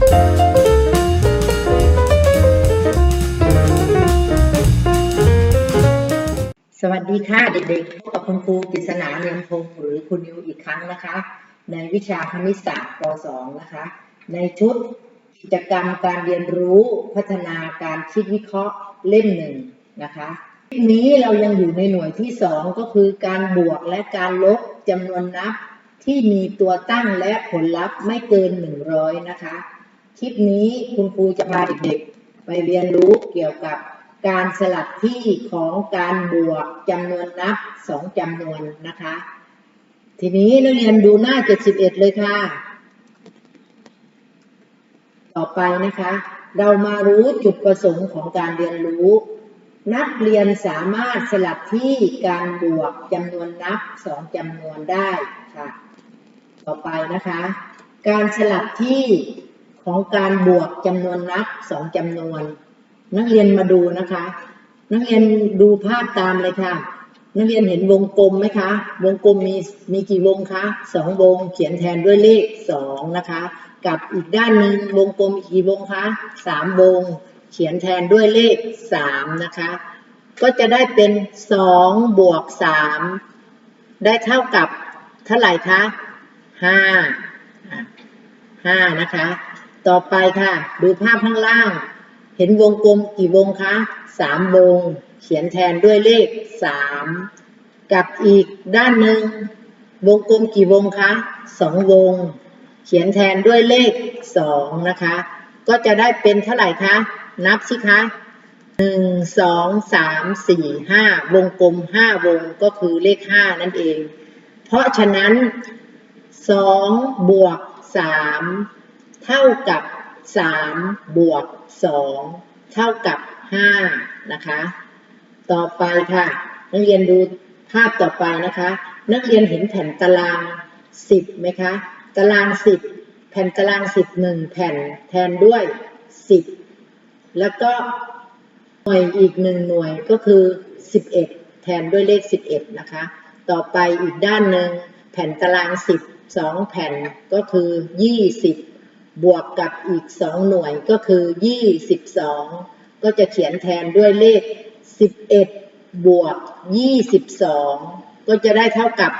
สวัสดีค่ะเด็กๆพบกับคุณครูกฤษณาเรียนพงศ์หรือคุณนิวอีกครั้งนะคะ ในวิชาคณิตศาสตร์ป .2 นะคะ ในชุดกิจกรรมการเรียนรู้พัฒนาการคิดวิเคราะห์เล่มหนึ่งนะคะคลิปนี้เรายังอยู่ในหน่วยที่ 2 ก็คือการบวกและการลบจำนวนนับที่มีตัวตั้งและผลลัพธ์ไม่เกิน 100 นะคะ คลิปนี้คุณครูจะพาเด็กๆ ไปเรียนรู้เกี่ยวกับการสลับที่ของการบวกจำนวนนับสองจำนวนนะคะ ทีนี้นักเรียนดูหน้า 71 เลยค่ะ ต่อไปนะคะ เรามารู้จุดประสงค์ของการเรียนรู้ นักเรียนสามารถสลับที่การบวกจำนวนนับสองจำนวนได้ค่ะ ต่อไปนะคะ การสลับที่ ของการบวกจำนวนนับสองจำนวน นักเรียนมาดูนะคะ นักเรียนดูภาพตามเลยค่ะ นักเรียนเห็นวงกลมไหมคะ วงกลมมีมีกี่วงคะสองวงเขียนแทนด้วยเลขสองนะคะ กับอีกด้านหนึ่งวงกลมอีกกี่วงคะสามวง เขียนแทนด้วยเลขสามนะคะ ก็จะได้เป็นสองบวกสามได้เท่ากับเท่าไหร่คะห้าห้านะคะ ต่อไปค่ะ ดูภาพข้างล่าง เห็นวงกลมกี่วงคะสามวง เขียนแทนด้วยเลขสามกับอีกด้านหนึ่งวงกลมกี่วงคะสองวง เขียนแทนด้วยเลขสองนะคะ ก็จะได้เป็นเท่าไหร่คะ นับสิคะหนึ่งสองสามสี่ห้าวงกลมห้าวงก็คือเลขห้านั่นเอง เพราะฉะนั้นสองบวกสาม เท่ากับสามบวกสองเท่ากับห้านะคะ ต่อไปค่ะ นักเรียนดูภาพต่อไปนะคะ นักเรียนเห็นแผ่นตารางสิบไหมคะ ตารางสิบแผ่นตารางสิบหนึ่งแผ่นแทนด้วยสิบแล้วก็หน่วยอีกหนึ่งหน่วยก็คือสิบเอ็ดแทนด้วยเลขสิบเอ็ดนะคะ ต่อไปอีกด้านหนึ่งแผ่นตารางสิบสองแผ่นก็คือยี่สิ บวกกับอีกสองหน่วยก็คือยี่สิบสองก็จะเขียนแทนด้วยเลขสิบเอ็ดบวกยี่สิบสองก็จะได้เท่ากับ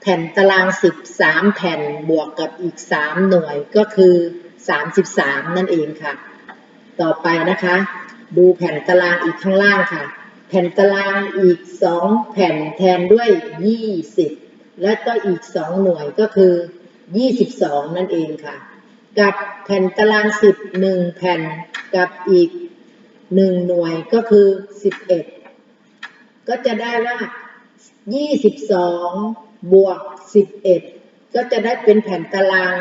แผ่นตารางสิบสามแผ่นบวกกับอีกสามหน่วยก็คือสามสิบสามนั่นเองค่ะ ต่อไปนะคะ ดูแผ่นตารางอีกข้างล่างค่ะ แผ่นตารางอีกสองแผ่นแทนด้วยยี่สิบและก็อีกสองหน่วยก็คือยี่สิบสองนั่นเองค่ะ กับแผ่นตารางสิบหนึ่งแผ่นกับอีกหนึ่งหน่วยก็คือสิบเอ็ดก็จะได้ว่ายี่สิบสองบวกสิบเอ็ดก็จะได้เป็นแผ่นตาราง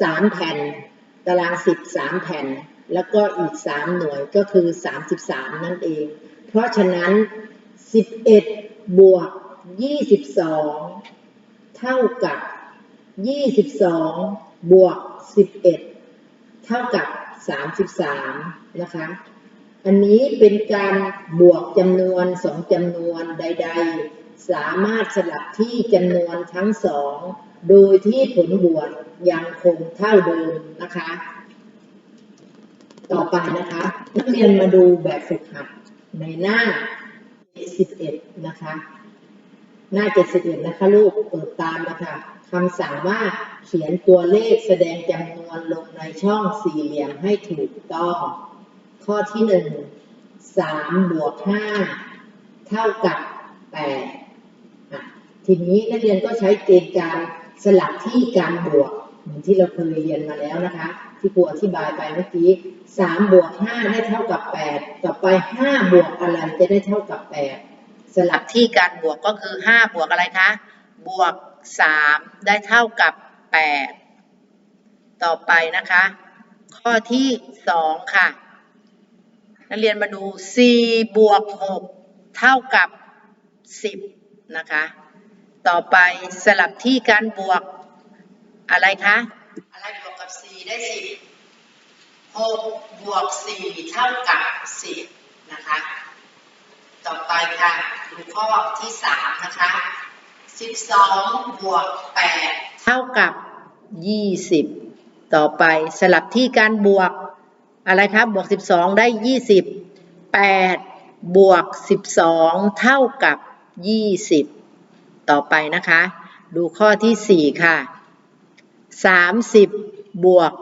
สามแผ่น ตารางสิบสามแผ่น แล้วก็อีกสามหน่วยก็คือสามสิบสามนั่นเอง เพราะฉะนั้นสิบเอ็ดบวกยี่สิบสองเท่ากับยี่สิบสอง บวกสิบเอ็ดเท่ากับสามสิบสามนะคะ อันนี้เป็นการบวกจำนวนสองจำนวนใด ๆ สามารถสลับที่จำนวนทั้งสองโดยที่ผลบวกยังคงเท่าเดิมนะคะ ต่อไปนะคะ นักเรียนมาดูแบบฝึกหัดในหน้า11นะคะ หน้า 71 นะคะ ลูกเปิดตามนะคะ คำสั่งว่าเขียนตัวเลขแสดงจำนวนลงในช่องสี่เหลี่ยมให้ถูกต้อง ข้อที่หนึ่งสามบวกห้าเท่ากับแปดทีนี้นักเรียนก็ใช้เกณฑ์การสลับที่การบวกเหมือนที่เราเคยเรียนมาแล้วนะคะ ที่ครูอธิบายไปเมื่อกี้สามบวกห้าได้เท่ากับแปดต่อไปห้าบวกอะไรจะได้เท่ากับแปดสลับที่การบวกก็คือห้าบวกอะไรคะ บวกสามได้เท่ากับแปดต่อไปนะคะ ข้อที่สองค่ะ นักเรียนมาดูสี่บวกหกเท่ากับสิบนะคะ ต่อไปสลับที่การบวกอะไรคะ อะไรบวกกับสี่ได้สิบหกบวกสี่เท่ากับสิบนะคะ ต่อไปค่ะดูข้อที่สามนะคะ สิบสองบวกแปดเท่ากับยี่สิบต่อไปสลับที่การบวกอะไรครับบวก12ได้20 8บวก12เท่ากับ20ต่อไปนะคะ ดูข้อทีสี่4ค่ะ30บวก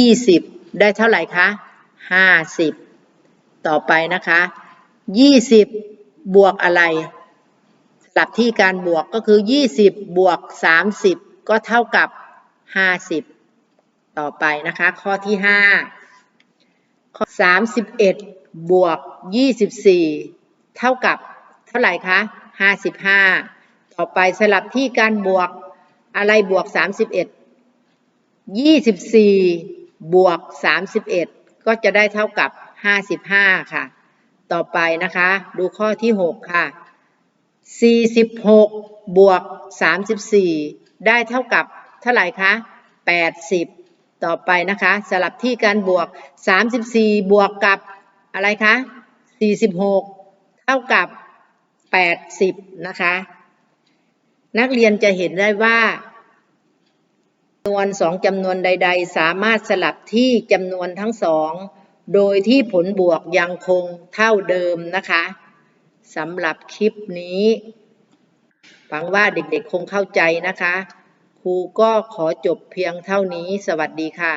20ได้เท่าไหร่คะ50ต่อไปนะคะ20บวกอะไร สลับที่การบวกก็คือ 20 บวก 30 ก็เท่ากับ 50 ต่อไปนะคะ ข้อที่ 5 ข้อ 31 บวก 24 เท่ากับเท่าไหร่คะ 55 ต่อไปสลับที่การบวกอะไรบวก 31 24 บวก 31 ก็จะได้เท่ากับ 55 ค่ะ ต่อไปนะคะ ดูข้อที่ 6 ค่ะ 46บวก34ได้เท่ากับเท่าไหร่คะ80ต่อไปนะคะ สลับที่การบวก34บวกกับอะไรคะ46เท่ากับ80นะคะ นักเรียนจะเห็นได้ว่าจำนวนสองจำนวนใด ๆ สามารถสลับที่จำนวนทั้งสอง โดยที่ผลบวกยังคงเท่าเดิมนะคะ สำหรับคลิปนี้หวังว่าเด็กๆคงเข้าใจนะคะ ครูก็ขอจบเพียงเท่านี้ สวัสดีค่ะ